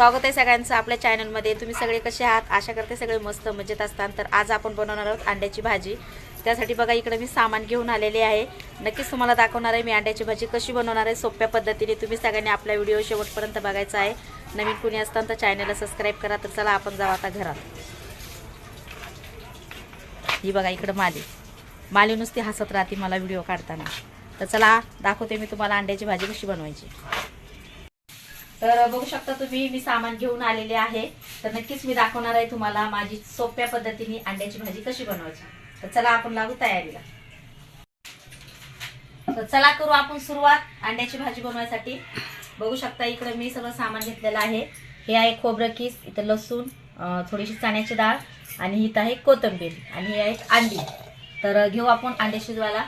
स्वागत आहे सगळ्यांचं आपल्या चॅनलमध्ये तुम्ही सगळे कसे आहात? आशा करते सगळे मस्त मजेत असतात. तर आज आपण बनवणार आहोत अंड्याची भाजी. त्यासाठी बघा इकडे मी सामान घेऊन आलेले आहे. नक्कीच तुम्हाला दाखवणार आहे मी अंड्याची भाजी कशी बनवणार आहे सोप्या पद्धतीने तुम्ही सगळ्यांनी आपला व्हिडिओ शेवटपर्यंत बघायचा आहे. नवीन कुणी असताना तर चॅनलला सबस्क्राईब करा तर चला आपण जाऊ आता घरात. ही बघा इकडं माली. माली नुसती हसत राहते मला व्हिडिओ काढताना. तर चला दाखवते मी तुम्हाला अंड्याची भाजी कशी बनवायची. तर बघू शकता तुम्ही मी सामान घेऊन आलेले आहे. तर नक्कीच मी दाखवणार आहे तुम्हाला माझी सोप्या पद्धतीने अंड्याची भाजी कशी बनवायची. तर चला आपण लागू तयारीला. तर चला करू आपण सुरुवात अंड्याची भाजी बनवायसाठी. बघू शकता इकडे मी सगळं सामान घेतलेलं आहे. हे आहे खोबरं किस इथं लसूण थोडीशी चण्याची डाळ आणि इथं आहे कोथिंबीर आणि हे आहे अंडी. तर घेऊ आपण अंडे शिजवायला.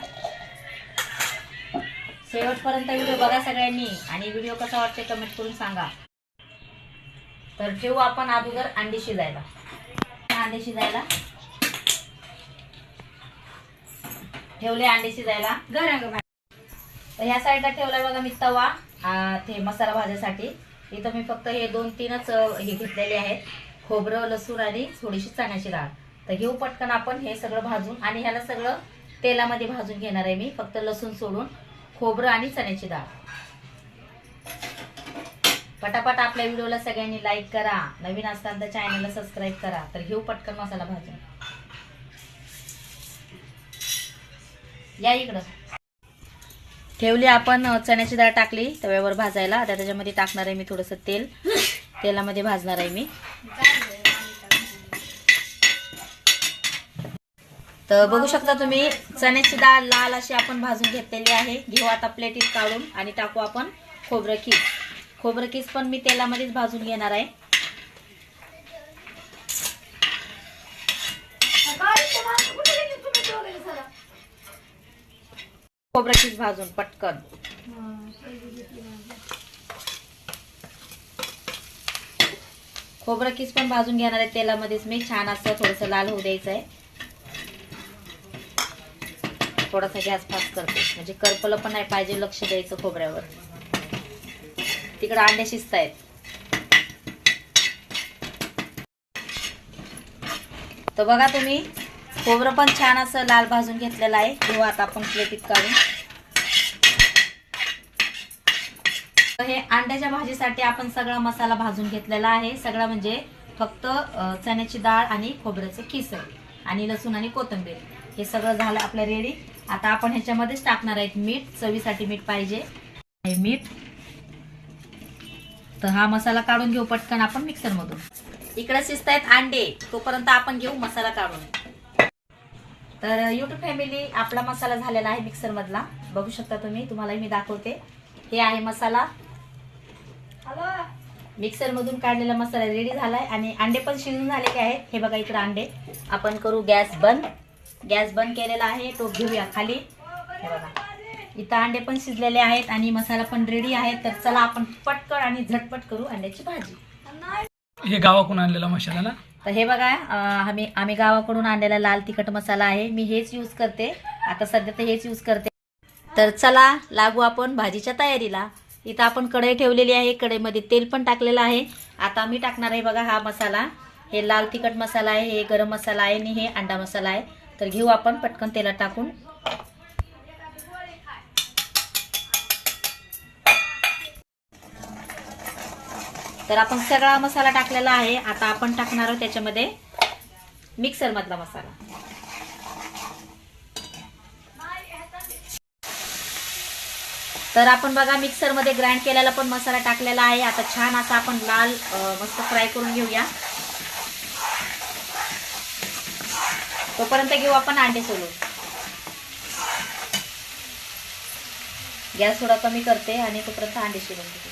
शेवटपर्यंत व्हिडिओ बघा सगळ्यांनी आणि व्हिडिओ कसा वाटते कमेंट करून सांगा. तर ठेवू आपण अगोदर अंडी शिजायला. अंडे शिजायला. ठेवले अंडे शिजायला. तर ह्या साईडला ठेवलाय बघा मी तवा ते मसाला भाजायसाठी. इथं मी फक्त हे दोन तीनच हे घेतलेले आहेत. खोबरं लसूण आणि थोडीशी चण्याची डाळ. तर घेऊ पटकन आपण हे सगळं भाजून आणि ह्याला सगळं तेलामध्ये भाजून घेणार आहे मी. फक्त लसूण सोडून. खोबरं आणि चण्याची डाळ. पटापट आपल्या व्हिडिओला सगळ्यांनी लाईक करा. नवीन असताना तर चॅनलला सबस्क्राईब करा. तर घेऊ पटकन मसाला भाजून. या इकडं. ठेवली आपण चण्याची डाळ टाकली. तव्यावर भाजायला. आता त्याच्यामध्ये टाकणार आहे मी थोडंसं तेल. तेलामध्ये भाजणार आहे मी. तर बघू शकता तुम्ही चण्याची डाळ लाल अशी आपण भाजून घेतलेली आहे. घेऊ आता प्लेटीत काढून आणि टाकू आपण खोबरं खीस. खोबरं किस पण मी तेलामध्येच भाजून घेणार आहे. खोबरं खीस भाजून पटकन. खोबरं किस पण भाजून घेणार आहे तेलामध्येच मी. छान असं थोडंसं लाल होऊ द्यायचं आहे. थोडासा गॅस फास्ट करते. म्हणजे करपलं पण नाही पाहिजे लक्ष द्यायचं खोबऱ्यावर. तिकडं अंडे शिजत आहेत तर बघा तुम्ही खोबरं पण छान असं लाल भाजून घेतलेलं आहे. किंवा आता आपण प्लेटीत काढून. तर हे अंड्याच्या भाजीसाठी आपण सगळा मसाला भाजून घेतलेला आहे. सगळा म्हणजे फक्त चण्याची डाळ आणि खोबऱ्याचं किसळ आणि लसूण आणि कोथिंबीर. हे सगळं झालं आपलं रेडी आता आपण ह्याच्यामध्येच टाकणार आहेत मीठ. चवीसाठी मीठ पाहिजे. हे मीठ. तर हा मसाला काढून घेऊ पटकन आपण मिक्सरमधून. इकडे शिजत आहेत अंडे. तोपर्यंत आपण घेऊ मसाला काढून. तर युट्यूब फॅमिली आपला मसाला झालेला आहे मिक्सर मधला बघू शकता तुम्ही तुम्हाला मी दाखवते. हे आहे मसाला. मिक्सर मधून काढलेला मसाला रेडी झालाय. आणि अंडे पण शिजून झालेले आहेत. हे बघा इकडे अंडे. आपण करू गॅस बंद. गॅस बंद केलेला आहे तो घेऊया खाली. हे बघा. इथं अंडे पण शिजलेले आहेत आणि मसाला पण रेडी आहे. तर चला आपण पटकन आणि झटपट करू अंड्याची भाजी. हे गावाकडून आणलेला मसाला ना? तर हे बघा आम्ही आम्ही गावाकडून आणलेला लाल तिखट मसाला आहे. मी हेच यूज करते. आता सध्या तर हेच यूज करते. तर चला लागू आपण भाजीच्या तयारीला. इथं आपण कढई ठेवलेली आहे. कढईमध्ये तेल पण टाकलेलं आहे. आता मी टाकणार आहे बघा हा मसाला. हे लाल तिखट मसाला आहे हे गरम मसाला आहे आणि हे अंडा मसाला आहे. तर घेऊ आपण पटकन तेलात टाकून. तर आपण सगळा मसाला टाकलेला आहे. आता आपण टाकणार आहोत त्याच्यामध्ये मिक्सर मधला मसाला. तर आपण बघा मिक्सरमध्ये ग्राइंड केलेला पण मसाला टाकलेला आहे. आता छान असा आपण लाल मस्त फ्राय करून घेऊया. तोपर्यंत घेऊ आपण अंडे सोलून. गॅस थोडा कमी करते आणि तोपर्यंत अंडे सोलून घेते.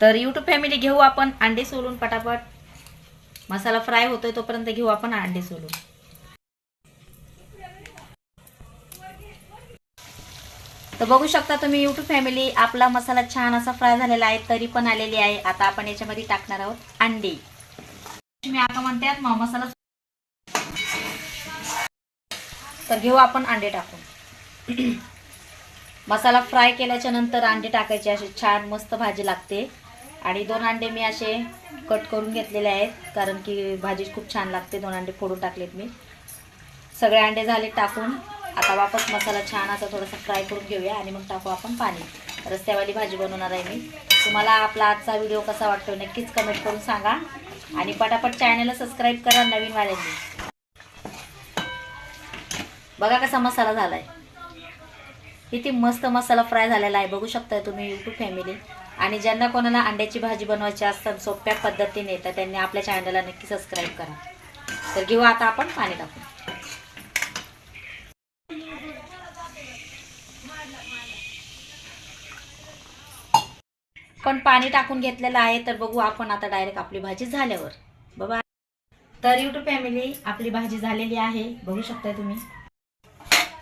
तर युट्यूब फॅमिली घेऊ आपण अंडे सोलून पटापट. मसाला फ्राय होतोय तोपर्यंत घेऊ आपण अंडे सोलून. तर बघू शकता तुम्ही युट्यूब फॅमिली आपला मसाला छान असा फ्राय झालेला आहे तरी पण आलेली आहे. आता आपण याच्यामध्ये टाकणार आहोत अंडे. मी आता म्हणते मसाला तर घेऊ आपण अंडे टाकून. मसाला फ्राय केल्याच्यानंतर अंडे टाकायचे असे छान मस्त भाजी लागते. आणि दोन अंडे मी असे कट करून घेतलेले आहेत कारण की भाजी खूप छान लागते दोन अंडे फोडून टाकलेत मी. सगळे अंडे झाले टाकून आता वापस मसाला छान असा थोडासा फ्राय करून घेऊया आणि मग टाकू आपण पाणी. रस्त्यावाली भाजी बनवणार आहे मी. तुम्हाला आपला आजचा व्हिडिओ कसा वाटतो नक्कीच कमेंट करून सांगा. आणि पटापट चॅनलला सबस्क्राईब करा नवीन वाल्यांनी. बघा कसा मसाला झालाय. किती मस्त मसाला फ्राय झालेला आहे. बघू शकताय तुम्ही यूट्यूब फॅमिली आणि ज्यांना कोणाला अंड्याची भाजी बनवायची असतात सोप्या पद्धतीने तर त्यांनी आपल्या चॅनलला नक्की सबस्क्राईब करा. तर घेऊ आता आपण पाणी टाकू पण पाणी टाकून घेतलेलं आहे तर बघू आपण आता डायरेक्ट आपली भाजी झाल्यावर. बाबा तर यूट्यूब फॅमिली आपली भाजी झालेली आहे. बघू शकताय तुम्ही.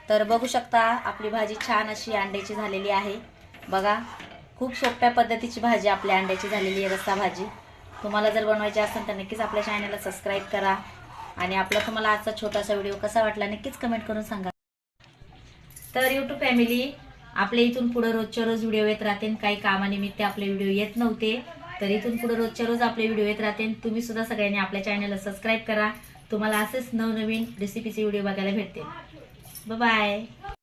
तर बघू शकता आपली भाजी छान अशी अंड्याची झालेली आहे. बघा खूप सोप्या पद्धतीची भाजी आपल्या अंड्याची झालेली आहे रस्सा भाजी. तुम्हाला जर बनवायची असेल तर नक्कीच आपल्या चॅनलला सबस्क्राईब करा. आणि आपला तुम्हाला आजचा छोटासा व्हिडिओ कसा वाटला नक्कीच कमेंट करून सांगा. तर यूट्यूब फॅमिली आपल्या इथून पुढे रोजच्या रोज व्हिडिओ येत राहते काही कामानिमित्त आपले व्हिडिओ येत नव्हते तर इथून पुढे रोजच्या रोज आपले व्हिडिओ येत राहते तुम्ही सुद्धा सगळ्यांनी आपल्या चॅनलला सबस्क्राईब करा. तुम्हाला असेच नवनवीन रेसिपीचे व्हिडिओ बघायला भेटतील. 拜拜。